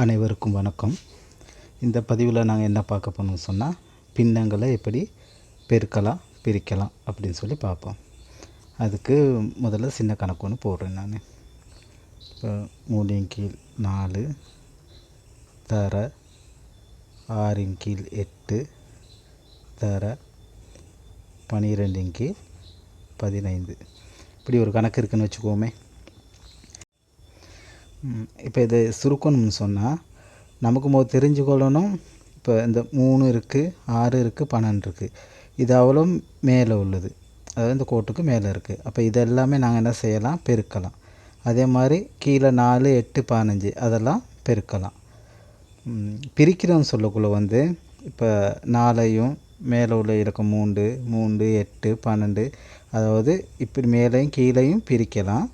அனைவருக்கும் வணக்கம். இந்த பதிவில் நாங்கள் என்ன பார்க்க போனோம்னு சொன்னால் பின்னங்களை எப்படி பெருக்கலாம் பிரிக்கலாம் அப்படின்னு சொல்லி பார்ப்போம். அதுக்கு முதல்ல சின்ன கணக்கு ஒன்று போடுறேன் நான். இப்போ மூணின் கீழ் நாலு தர ஆறின் கீழ் எட்டு தர பனிரெண்டின் கீழ் பதினைந்து. இப்படி ஒரு கணக்கு இருக்குதுன்னு வச்சுக்கோமே. இப்போ இது சுருக்கணும்னு சொன்னால் நமக்கு முதல் தெரிஞ்சுக்கொள்ளணும். இப்போ இந்த மூணு இருக்குது ஆறு இருக்குது பன்னெண்டு இருக்குது இது அவ்வளோ மேலே உள்ளது. அதாவது இந்த கோட்டுக்கு மேலே இருக்குது அப்போ இதெல்லாமே நாங்கள் என்ன செய்யலாம்? பெருக்கலாம். அதே மாதிரி கீழே நாலு எட்டு பதினஞ்சு அதெல்லாம் பெருக்கலாம். பிரிக்கிறோன்னு சொல்லக்குள்ளே சொல்லக்குள்ள வந்து இப்போ நாலையும் மேலே உள்ள இலக்கம் மூன்று மூன்று எட்டு பன்னெண்டு அதாவது இப்படி மேலேயும் கீழேயும் பிரிக்கலாம்.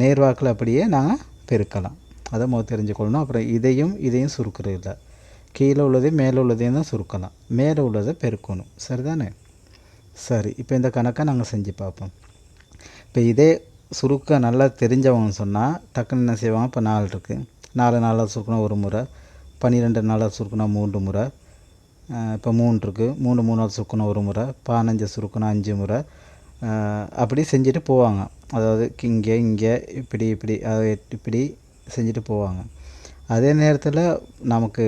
நேர்வாக்கில் அப்படியே நாங்கள் பெருக்கலாம். அதை முதல் தெரிஞ்சுக்கொள்ளணும். அப்புறம் இதையும் இதையும் சுருக்கிறது இல்லை கீழே உள்ளதையும் மேலே உள்ளதையும் தான் சுருக்கலாம். மேலே உள்ளதை பெருக்கணும். சரிதானே? சரி இப்போ இந்த கணக்கை நாங்கள் செஞ்சு பார்ப்போம். இப்போ இதே சுருக்க நல்லா தெரிஞ்சவங்க சொன்னால் டக்குன்னு என்ன செய்வாங்க? இப்போ நாலு இருக்குது நாலு நாளாக சுருக்கணும் ஒரு முறை. பன்னிரெண்டு நாளாக சுருக்கணும் மூன்று முறை. இப்போ மூணு இருக்குது மூணு மூணாவது சுருக்கணும் ஒரு முறை. பதினஞ்சு சுருக்கணும் அஞ்சு முறை. அப்படி செஞ்சுட்டு போவாங்க. அதாவது இங்கே இங்கே இப்படி இப்படி அதை இப்படி செஞ்சுட்டு போவாங்க. அதே நேரத்தில் நமக்கு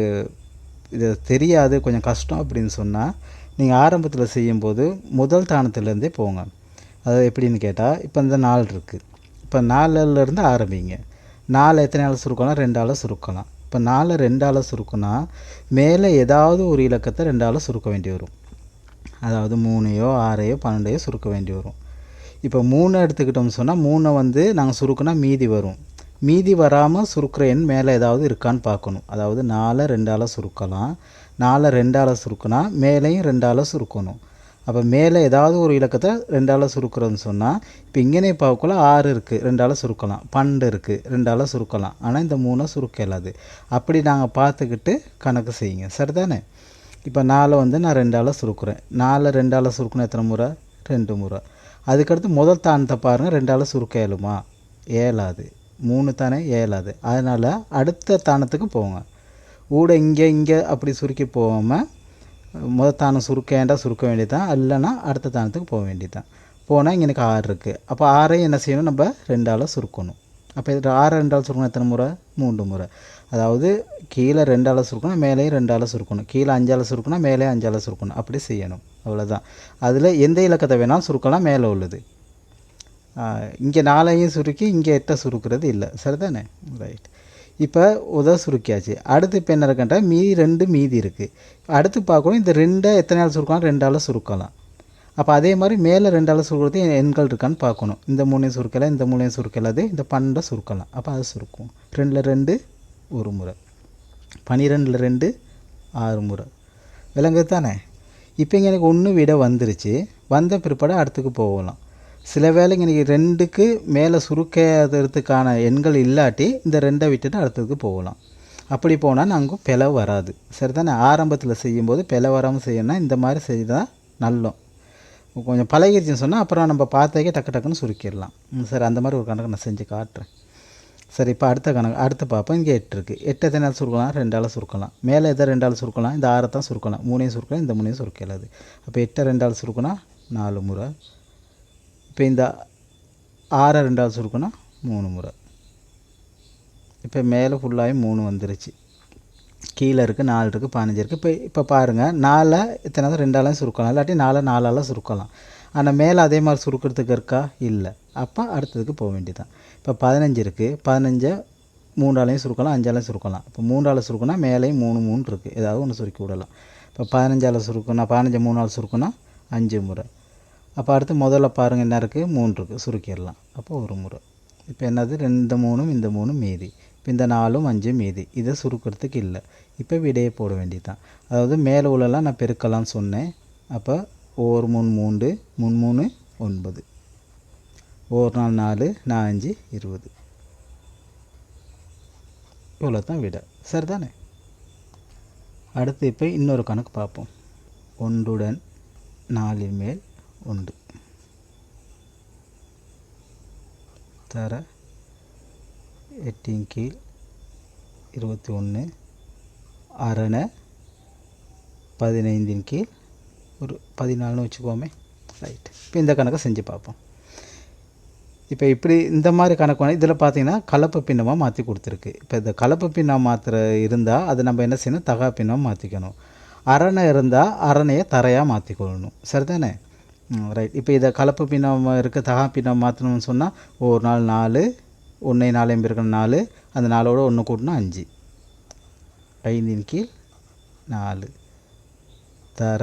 இது தெரியாது கொஞ்சம் கஷ்டம் அப்படின்னு சொன்னால் நீங்கள் ஆரம்பத்தில் செய்யும்போது முதல் தானத்துலேருந்தே போங்க. அது எப்படின்னு கேட்டால் இப்போ இந்த நாள் இருக்குது இப்போ நாலுலேருந்து ஆரம்பிங்க. நாலு எத்தனை ஆள் சுருக்கலாம் ரெண்டு ஆளை சுருக்கலாம். இப்போ நாலு ரெண்டு ஆளை சுருக்குனா மேலே ஏதாவது ஒரு இலக்கத்தை ரெண்டு ஆளை சுருக்க வேண்டி வரும். அதாவது மூணையோ ஆறையோ பன்னெண்டையோ சுருக்க வேண்டி வரும். இப்போ மூணு எடுத்துக்கிட்டோம்னு சொன்னால் மூணை வந்து நாங்கள் சுருக்குனா மீதி வரும். மீதி வராமல் சுருக்கிற எண் மேலே ஏதாவது இருக்கான்னு பார்க்கணும். அதாவது நாலை ரெண்டால் சுருக்கலாம். நாலை ரெண்டால் சுருக்குனா மேலேயும் ரெண்டால் சுருக்கணும். அப்போ மேலே ஏதாவது ஒரு இலக்கத்தை ரெண்டால் சுருக்குறோன்னு சொன்னால் இப்போ இங்கேனே பார்க்கக்குள்ள ஆறு இருக்குது ரெண்டால் சுருக்கலாம். பன்னெண்டு இருக்குது ரெண்டால் சுருக்கலாம். ஆனால் இந்த மூணை சுருக்க இல்லாது அப்படி நாங்கள் பார்த்துக்கிட்டு கணக்கு செய்யுங்க. சரிதானே? இப்போ நாலை வந்து நான் ரெண்டால் சுருக்குறேன். நாலை ரெண்டால் சுருக்கணும் எத்தனை முறை? ரெண்டு முறை. அதுக்கடுத்து முதல் தானத்தை பாருங்கள் ரெண்டால் சுருக்க இயலுமா ஏலாது மூணு தானே ஏலாது அதனால் அடுத்த தானத்துக்கு போங்க. ஊட இங்கே இங்கே அப்படி சுருக்கி போகாமல் முதல் தானம் சுருக்க வேண்டாம் சுருக்க வேண்டியதான் இல்லைன்னா அடுத்த தானத்துக்கு போக வேண்டியதான் போனால் இங்கே எனக்கு ஆறு இருக்குது அப்போ ஆறையும் என்ன செய்யணும்? நம்ம ரெண்டால் சுருக்கணும். அப்போ இதில் ஆறு ரெண்டால் சுருக்கணும் எத்தனை முறை? மூன்று முறை. அதாவது கீழே ரெண்டால் சுருக்கணும் மேலேயும் ரெண்டால் சுருக்கணும். கீழே அஞ்சால் சுருக்கணும் மேலே அஞ்சால் சுருக்கணும். அப்படி செய்யணும். அவ்வளோதான் அதில் எந்த இலக்கத்தை வேணாலும் சுருக்கலாம் மேலே உள்ளது. இங்கே நாலையும் சுருக்கி இங்கே எட்டை சுருக்கிறது இல்லை. சரிதானே? ரைட் இப்போ உத சுருக்கியாச்சு. அடுத்து இப்போ என்ன இருக்குன்றா மீதி ரெண்டு மீதி இருக்குது அடுத்து பார்க்கணும் இந்த ரெண்டை எத்தனை நாள் சுருக்கலாம்? ரெண்டால் சுருக்கலாம். அப்போ அதே மாதிரி மேலே ரெண்டால் சுருக்கிறது எண்கள் இருக்கான்னு பார்க்கணும். இந்த மூணையும் சுருக்கலாம் இந்த மூணையும் சுருக்கலாது இந்த பன்னெண்டை சுருக்கலாம். அப்போ அதை சுருக்கும். ரெண்டில் ரெண்டு ஒரு முறை. பன்னிரெண்டில் ரெண்டு ஆறு முறை. விலங்குது தானே? இப்போ இங்கே எனக்கு ஒன்று விட வந்துருச்சு. வந்த பிற்பாடு அடுத்துக்கு போகலாம். சில வேளைங்க இன்றைக்கி ரெண்டுக்கு மேலே சுருக்கிறதுக்கான எண்கள் இல்லாட்டி இந்த ரெண்டை விட்டுட்டு அடுத்ததுக்கு போகலாம். அப்படி போனால் நாங்கள் பிளவு வராது. சரிதானே? ஆரம்பத்தில் செய்யும்போது பிளவு வராமல் செய்யணும்னா இந்த மாதிரி செய்தால் நல்லோம். கொஞ்சம் பழகிருச்சுன்னு சொன்னால் அப்புறம் நம்ம பார்த்தாக்கே டக்கு டக்குன்னு சுருக்கிடலாம். ம், சரி அந்த மாதிரி ஒரு கணக்கு நான் செஞ்சு காட்டுறேன். சரி இப்போ அடுத்த கணக்கு அடுத்து பார்ப்போம். இங்கே எட்டு இருக்குது எட்டு எத்தனை நாள் சுருக்கலாம்? ரெண்டால் சுருக்கலாம். மேலே எதை ரெண்டால் சுருக்கலாம்? இந்த ஆறத்தான் சுருக்கலாம். மூணையும் சுருக்கலாம் இந்த மூணையும் சுருக்கலாது அப்போ எட்டை ரெண்டால் சுருக்குனா நாலு முறை. இப்போ இந்த ஆறை ரெண்டால் சுருக்கினா மூணு முறை. இப்போ மேலே ஃபுல்லாகவே மூணு வந்துருச்சு. கீழே இருக்குது நாலு இருக்குது பதினஞ்சு இருக்குது இப்போ இப்போ பாருங்கள் நாலை இத்தனை ரெண்டாலும் சுருக்கலாம். இல்லாட்டி நாலை நாலால் சுருக்கலாம். ஆனால் மேலே அதே மாதிரி சுருக்கிறதுக்கு இருக்கா? இல்லை. அப்போ அடுத்ததுக்கு போக வேண்டியதான் இப்போ பதினஞ்சு இருக்குது பதினஞ்சை மூன்றாலையும் சுருக்கலாம் அஞ்சாலையும் சுருக்கலாம். இப்போ மூன்றால் சுருக்குனா மேலேயும் மூணு மூணு இருக்குது ஏதாவது ஒன்று சுருக்கி விடலாம். இப்போ பதினஞ்சால் சுருக்குனா பதினஞ்சு மூணால் சுருக்குனா அஞ்சு முறை. அப்போ அடுத்து முதல்ல பாருங்கள் என்ன இருக்குது மூணு இருக்குது சுருக்கிடலாம். அப்போ ஒரு முறை. இப்போ என்னது? ரெண்டு மூணும் இந்த மூணும் மீதி. இந்த நாலும் அஞ்சும் மீதி. இதை சுருக்கிறதுக்கு இல்லை. இப்போ விடையை போட வேண்டியதுதான். அதாவது மேலே உள்ளலாம் நான் பெருக்கலாம் சொன்னேன். அப்போ ஒரு மூணு மூன்று மூணு மூணு ஒன்பது. ஒரு நாள் நாலு நான் அஞ்சு இருபது. இவ்வளோ தான் விடை. சரிதானே? அடுத்து இப்போ இன்னொரு கணக்கு பார்ப்போம். ஒன்றுடன் நாலின் மேல் ஒன்று. தர எட்டின் கீழ் இருபத்தி ஒன்று அரணை பதினைந்தின் கீழ் ஒரு பதினாலுன்னு வச்சுக்கோமே. ரைட் இப்போ இந்த கணக்கை செஞ்சு பார்ப்போம். இப்போ இப்படி இந்த மாதிரி கணக்கு வந்து இதில் பார்த்தீங்கன்னா கலப்பு பின்னமாக மாற்றி கொடுத்துருக்கு. இப்போ இந்த கலப்பு பின்னம் மாத்திர இருந்தால் அதை நம்ம என்ன செய்யணும்? தகா பின்னம் மாற்றிக்கணும் அரணை இருந்தால் அரணையை தரையாக மாற்றிக்கொள்ளணும் சரிதானே? ரைட் இப்போ இதை கலப்பு பின்னம் இருக்க தகா பின்னம் மாற்றணும்னு சொன்னால் ஒரு நாள் நாலு ஒன்றை நாலையும் இருக்கிற நாலு அந்த நாளோட ஒன்று கூட்டினா அஞ்சு. ஐந்தின் கீழ் நாலு. தர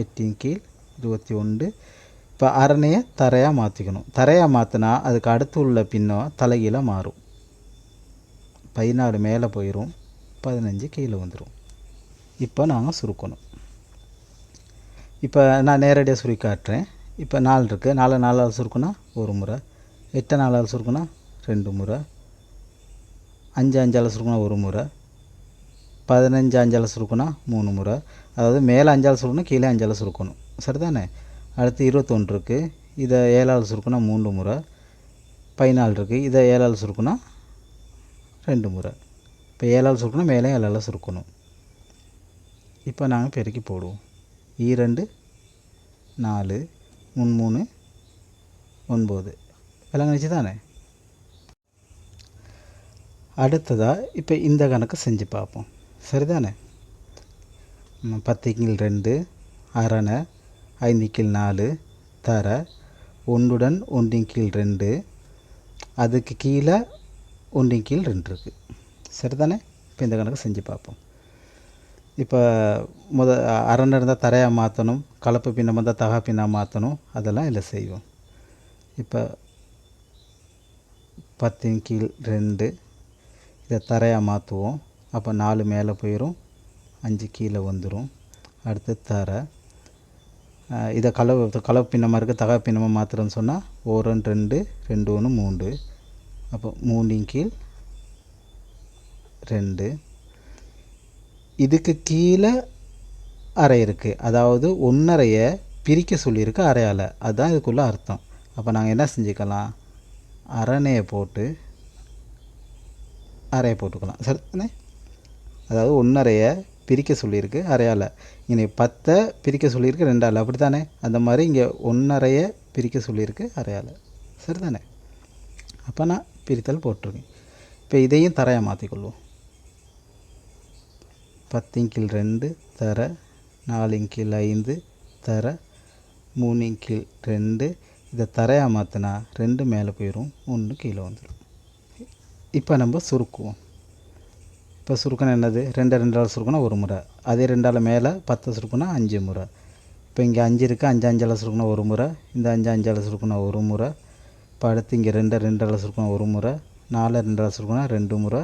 எட்டின் கீழ் இருபத்தி ஒன்று. இப்போ அரணையை தரையாக மாற்றிக்கணும் தரையாக மாற்றினா அதுக்கு அடுத்து உள்ள பின்னம் தலைகீழாக மாறும். பதினாலு மேலே போயிடும் பதினஞ்சு கீழே வந்துடும் இப்போ நாங்கள் சுருக்கணும். இப்போ நான் நேரடியாக சுருக்கி காட்டுறேன். இப்போ நாலு இருக்குது நாலு நாலாவது சுருக்குனா ஒரு முறை. எட்டு நாலாவது சுருக்குனா ரெண்டு முறை. அஞ்சு அஞ்சு சுருக்குனா ஒரு முறை. பதினஞ்சு அஞ்சால் சுருக்குனா மூணு முறை. அதாவது மேலே அஞ்சால் சுருக்கணும் கீழே அஞ்சால் சுருக்கணும். சரிதானே? அடுத்து இருபத்தொன்று இருக்குது இதை ஏழாவது சுருக்குனா மூன்று முறை. பதினாலு இருக்குது இதை ஏழாவது சுருக்குனா ரெண்டு முறை. இப்போ ஏழாவது சுருக்குனா மேலே ஏழாவது சுருக்கணும். இப்போ நாங்கள் பெருக்கி போடுவோம். ஈரெண்டு நாலு மூணு மூணு ஒன்பது. விளங்குனுச்சு தானே அடுத்ததாக இப்போ இந்த கணக்கு செஞ்சு பார்ப்போம். சரிதானே? பத்துக்கில் பத்து கீழ் ரெண்டு அரணை ஐந்து கீழ் நாலு தர ஒன்றுடன் ஒன்றின் கீழ் ரெண்டு அதுக்கு கீழே ஒன்றின் கீழ் ரெண்டு இருக்குது சரிதானே? இப்போ இந்த கணக்கு செஞ்சு பார்ப்போம். இப்போ முத அரணை இருந்தால் தரையாக மாற்றணும் கலப்பு பின்னம் இருந்தால் தகா பின்னாக மாற்றணும் அதெல்லாம் இதில் செய்வோம். இப்போ பத்தின் கீழ் ரெண்டு இதை தரையாக மாற்றுவோம் அப்போ நாலு மேலே போயிடும் அஞ்சு கீழே வந்துடும் அடுத்து தரை. இதை கலவை கலவு பின்னமாக இருக்குது தகா பின்னமாக மாற்றுறோன்னு சொன்னால் ஓரன் ரெண்டு ரெண்டு ஒன்று மூன்று. அப்போ மூணின் கீழ் ரெண்டு. இதுக்கு கீழே அறை இருக்குது அதாவது ஒன்றரையை பிரிக்க சொல்லியிருக்கு அறையால். அதுதான் இதுக்குள்ளே அர்த்தம். அப்போ நாங்கள் என்ன செஞ்சுக்கலாம்? அரணையை போட்டு அறையை போட்டுக்கலாம். சரிதானே அதாவது ஒன்றரையை பிரிக்க சொல்லியிருக்கு அறையால். இங்கே பத்தை பிரிக்க சொல்லியிருக்கு ரெண்டால். அப்படி தானே அந்த மாதிரி இங்கே ஒன்றரையை பிரிக்க சொல்லியிருக்கு அறையால். சரிதானே? அப்போ நான் பிரித்தல் போட்டிருக்கேன். இப்போ இதையும் தரையாக மாற்றிக்கொள்வோம் பத்தின் கீழ் ரெண்டு தர. நாலின் கீழ் ஐந்து தர. மூணின் கீழ் ரெண்டு. இதை தரையாக மாற்றினா ரெண்டு மேலே போயிடும் ஒன்று கீழே வந்துடும் இப்போ நம்ம சுருக்குவோம். இப்போ சுருக்கணும் என்னது? ரெண்டு ரெண்டால் சுருக்கணும் ஒரு முறை. அதே ரெண்டால் மேலே பத்து சுருக்குனா அஞ்சு முறை. இப்போ இங்கே அஞ்சு இருக்குது அஞ்சு அஞ்சால் சுருக்கணும் ஒரு முறை. இந்த அஞ்சு அஞ்சால் சுருக்கணும் ஒரு முறை. இப்போ அடுத்து இங்கே ரெண்டு ரெண்டால் சுருக்கணும் ஒரு முறை. நாலு ரெண்டால் சுருக்கணும் ரெண்டு முறை.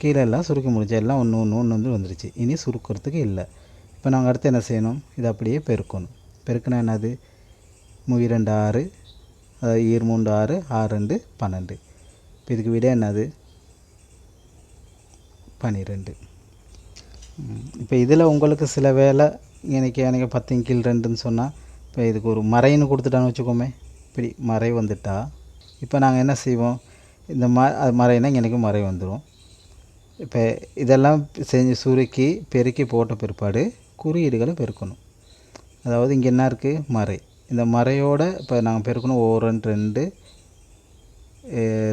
கீழே எல்லாம் சுருக்க முடிஞ்சு எல்லாம் ஒன்று ஒன்று ஒன்று வந்து வந்துருச்சு. இனி சுருக்கிறதுக்கு இல்லை. இப்போ நாங்கள் அடுத்து என்ன செய்யணும்? இதை அப்படியே பெருக்கணும். பெருக்கினா என்னது? மூவி ரெண்டு ஆறு அதாவது ஈர் மூன்று ஆறு ஆறு ரெண்டு பன்னெண்டு. இப்போ இதுக்கு விட என்னது? பன்னிரெண்டு இப்போ இதில் உங்களுக்கு சில வேலை எனக்கு எனக்கு பத்தின் கீழ் ரெண்டுன்னு சொன்னால் இப்போ இதுக்கு ஒரு மறைன்னு கொடுத்துட்டான்னு வச்சுக்கோமே. இப்படி மறை வந்துட்டா இப்போ நாங்கள் என்ன செய்வோம்? இந்த ம அது மறைனா எனக்கு மறை வந்துடும் இப்போ இதெல்லாம் செஞ்சு சுருக்கி பெருக்கி போட்ட பிற்பாடு குறியீடுகளை பெருக்கணும். அதாவது இங்கே என்ன இருக்குது மறை. இந்த மறையோடு இப்போ நாங்கள் பெருக்கணும் ஓரன் ரெண்டு ரெண்டு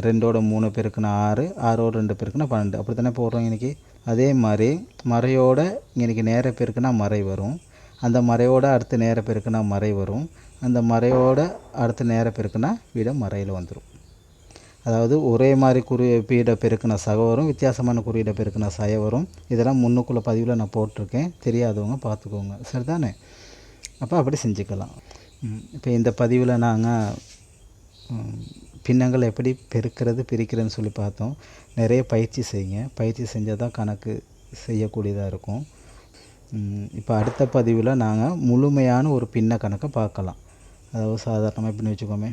ரெண்டோட மூணு பெருக்குனா ஆறு ஆறோட ரெண்டு பெருக்குனா பன்னெண்டு. அப்படி தானே போடுறோம் இன்றைக்கி அதே மாதிரி மறையோட இன்றைக்கி நேர பெருக்குனா மறை வரும். அந்த மறையோட அடுத்து நேர பெருக்குனா மறை வரும். அந்த மறையோட அடுத்து நேர பெருக்குனா விட மறையில் வந்துடும் அதாவது ஒரே மாதிரி குறி பீட பெருக்கின சக வரும் வித்தியாசமான குறியீட பெருக்கின சய வரும். இதெல்லாம் முன்னுக்குள்ள பதிவில் நான் போட்டிருக்கேன். தெரியாதவங்க பார்த்துக்கோங்க. சரிதானே? அப்போ அப்படி செஞ்சுக்கலாம். இப்போ இந்த பதிவில் நாங்கள் பின்னங்கள் எப்படி பெருக்கிறது பிரிக்கிறதுன்னு சொல்லி பார்த்தோம். நிறைய பயிற்சி செய்யுங்க. பயிற்சி செஞ்சால் தான் கணக்கு செய்யக்கூடியதாக இருக்கும். இப்போ அடுத்த பதிவில் நாங்கள் முழுமையான ஒரு பின்ன கணக்கை பார்க்கலாம். அதாவது சாதாரணமாக எப்படின்னு வச்சுக்கோமே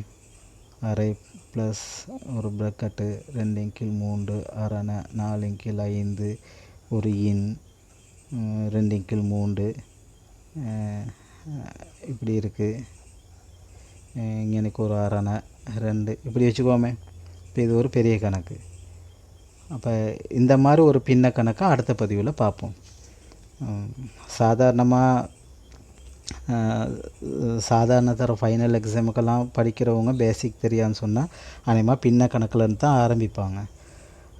அரை ப்ளஸ் ஒரு ப்ரக்கெட்டு ரெண்டு இங்கில் மூன்று அரணை நாலு இங்கில் ஐந்து ஒரு இன் ரெண்டு இங்கில் மூன்று இப்படி இருக்குது இங்கே எனக்கு ஒரு அரணை ரெண்டு. இப்படி வச்சுக்கோமே. இப்போ இது ஒரு பெரிய கணக்கு. அப்போ இந்த மாதிரி ஒரு பின்ன கணக்கை அடுத்த பதிவில் பார்ப்போம். சாதாரணமாக சாதாரண தர ஃபைனல் எக்ஸாமுக்கெல்லாம் படிக்கிறவங்க பேசிக் தெரியாதுன்னு சொன்னால் அநேகமாக பின்ன கணக்கில் தான் ஆரம்பிப்பாங்க.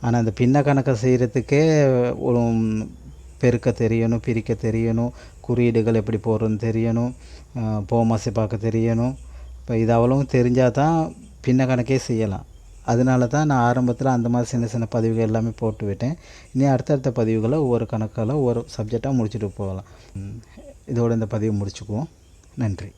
ஆனால் அந்த பின்ன கணக்கை செய்கிறதுக்கே ஒரு பெருக்க தெரியணும் பிரிக்க தெரியணும் குறியீடுகள் எப்படி போடுறதுன்னு தெரியணும் போமாசி பார்க்க தெரியணும் இப்போ இது அவ்வளவும் தெரிஞ்சால் தான் பின்ன கணக்கே செய்யலாம். அதனால தான் நான் ஆரம்பத்தில் அந்த மாதிரி சின்ன சின்ன பதிவுகள் எல்லாமே போட்டு விட்டேன். இனி அடுத்தடுத்த பதிவுகளை ஒவ்வொரு கணக்கில் ஒவ்வொரு சப்ஜெக்டாக முடிச்சுட்டு போகலாம். இதோட இந்த பதிவு முடிச்சுக்குவோம். நன்றி.